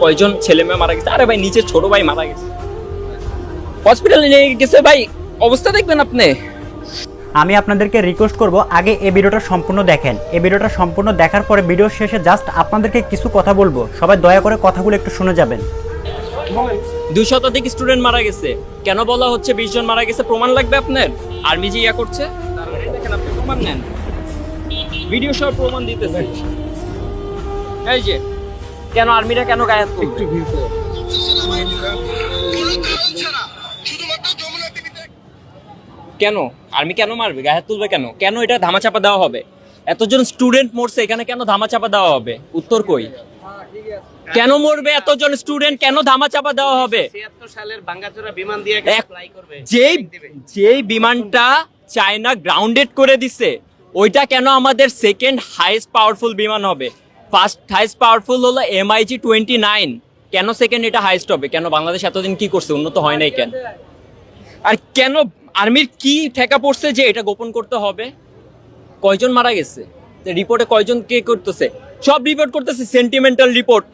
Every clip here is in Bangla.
কয়জন ছেলে মেয়ে মারা গেছে? আরে ভাই নিচে ছোট ভাই মারা গেছে। হসপিটালে নিয়ে গেছে ভাই অবস্থা দেখবেন আপনি। আমি আপনাদেরকে রিকোয়েস্ট করব আগে এই ভিডিওটা সম্পূর্ণ দেখেন। এই ভিডিওটা সম্পূর্ণ দেখার পরে ভিডিও শেষে জাস্ট আপনাদেরকে কিছু কথা বলব। সবাই দয়া করে কথাগুলো একটু শুনে যাবেন। দুই শতাধিক স্টুডেন্ট মারা গেছে। কেন বলা হচ্ছে বিশ জন মারা গেছে? প্রমাণ লাগবে আপনার? আর্মি যে ইয়া করছে দেখেন আপনি প্রমাণ নেন। ভিডিও সব প্রমাণ দিতেছে। এই যে কেন আর্মিরা কেন গায়ে হাত তুলবে? কেন? আর্মি কেন মারবে? গায়ে হাত তুলবে কেন? কেন এটা ধামাচাপা দেওয়া হবে? এতজন স্টুডেন্ট মরছে এখানে কেন ধামাচাপা দেওয়া হবে? উত্তর কই? কেন মরবে এতজন স্টুডেন্ট কেন ধামাচাপা দেওয়া হবে? সালের বিমান দিয়ে এক- ফ্লাই করবে? যেই যেই বিমানটা চায়না গ্রাউন্ডেড করে দিছে ওইটা কেন আমাদের সেকেন্ড হাইস্ট পাওয়ারফুল বিমান হবে? ফার্স্ট হাইস্ট পাওয়ারফুল হলো এমআইজি টোয়েন্টি নাইন কেন সেকেন্ড এটা হাইস্ট হবে? কেন বাংলাদেশ এতদিন কি করছে? উন্নত হয় নাই কেন? আর কেন আর্মির কি ঠেকা পড়ছে যে এটা গোপন করতে হবে? কয়জন মারা গেছে? রিপোর্টে কয়জন কে করতেছে? সব রিপোর্ট করতেছে সেন্টিমেন্টাল রিপোর্ট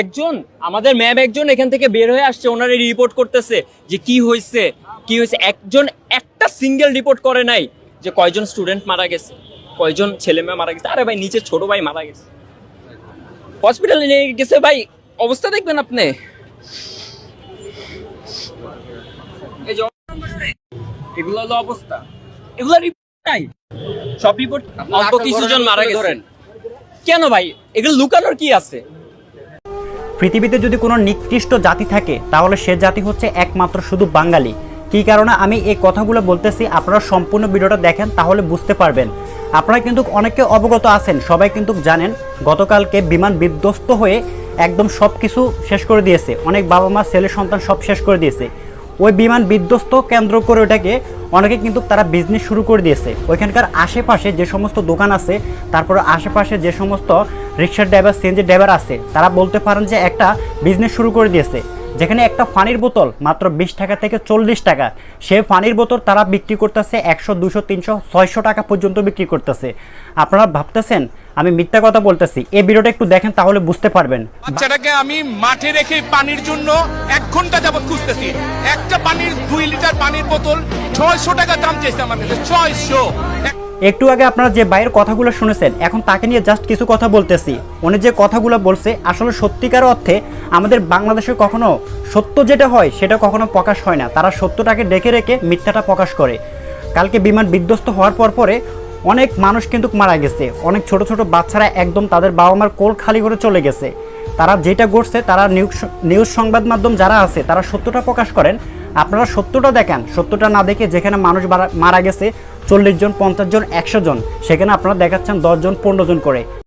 একজন, আমাদের ম্যাম একজন এখান থেকে বের হয়ে আসছে ওনারা রিপোর্ট করতেছে যে কি হয়েছে কি হয়েছে। একজন একটা সিঙ্গেল রিপোর্ট করে নাই যে কয়জন স্টুডেন্ট মারা গেছে, কয়জন ছেলে মেয়ে মারা গেছে। আরে ভাই, নিচে ছোট ভাই মারা গেছে। হসপিটালে নিয়ে গেছে ভাই অবস্থা দেখবেন আপনি। এই এগুলো হলো অবস্থা। এগুলো রিপোর্ট নাই। সব রিপোর্ট অল্প কিছু মারা গেছে। কেন ভাই? এগুলো লুকানোর কি আছে? পৃথিবীতে যদি কোনো নিকৃষ্ট জাতি থাকে তাহলে সে জাতি হচ্ছে একমাত্র শুধু বাঙালি। কী কারণে আমি এই কথাগুলো বলতেছি আপনারা সম্পূর্ণ ভিডিওটা দেখেন তাহলে বুঝতে পারবেন। আপনারা কিন্তু অনেকে অবগত আছেন, সবাই কিন্তু জানেন গতকালকে বিমান বিধ্বস্ত হয়ে একদম সব কিছু শেষ করে দিয়েছে। অনেক বাবা মা, ছেলে, সন্তান সব শেষ করে দিয়েছে। ওই বিমান বিধ্বস্ত কেন্দ্র করে ওটাকে অনেকে কিন্তু তারা বিজনেস শুরু করে দিয়েছে। ওইখানকার আশেপাশে যে সমস্ত দোকান আছে, তারপরে আশেপাশে যে সমস্ত রিক্সার ড্রাইভার সিএনজি ড্রাইভার আছে, তারা বলতে পারেন যে একটা বিজনেস শুরু করে দিয়েছে। যেখানে একটা পানির বোতল মাত্র বিশ টাকা থেকে চল্লিশ টাকা। সেই পানির বোতল তারা বিক্রি করতেছে একশো, দুশো, তিনশো, ছয়শো টাকা পর্যন্ত বিক্রি করতেছে। আপনারা ভাবতেছেন, আমি মিথ্যা কথা বলতেছি, এই ভিডিওটা একটু দেখেন তাহলে বুঝতে পারবেন। বাচ্চাটাকে আমি মাঠে রেখে পানির জন্য এক ঘণ্টা যাবত খুঁজতেছি। একটা পানির দুই লিটার পানির বোতল ছয়শো টাকা দাম চাইছে আমার ছয়শো। একটু আগে আপনারা যে বাইরের কথাগুলো শুনেছেন, এখন তাকে নিয়ে জাস্ট কিছু কথা বলতেছি। উনি যে কথাগুলো বলছে, আসলে সত্যিকার অর্থে আমাদের বাংলাদেশে কখনো সত্য যেটা হয়, সেটা কখনো প্রকাশ হয় না। তারা সত্যটাকে ডেকে রেখে মিথ্যাটা প্রকাশ করে। কালকে বিমান বিধ্বস্ত হওয়ার পর পরে অনেক মানুষ কিন্তু মারা গেছে। অনেক ছোট ছোট বাচ্চারা একদম তাদের বাবা মার কোল খালি করে চলে গেছে। তারা যেটা করছে তারা নিউজ নিউজ সংবাদ মাধ্যম যারা আছে, তারা সত্যটা প্রকাশ করেন। আপনারা সত্যটা দেখেন সত্যটা না দেখে যেখানে মানুষ মারা- গেছে, চল্লিশ জন, পঞ্চাশ জন, একশো জন, সেখানে আপনারা দেখাচ্ছেন দশ জন, পনেরো জন করে।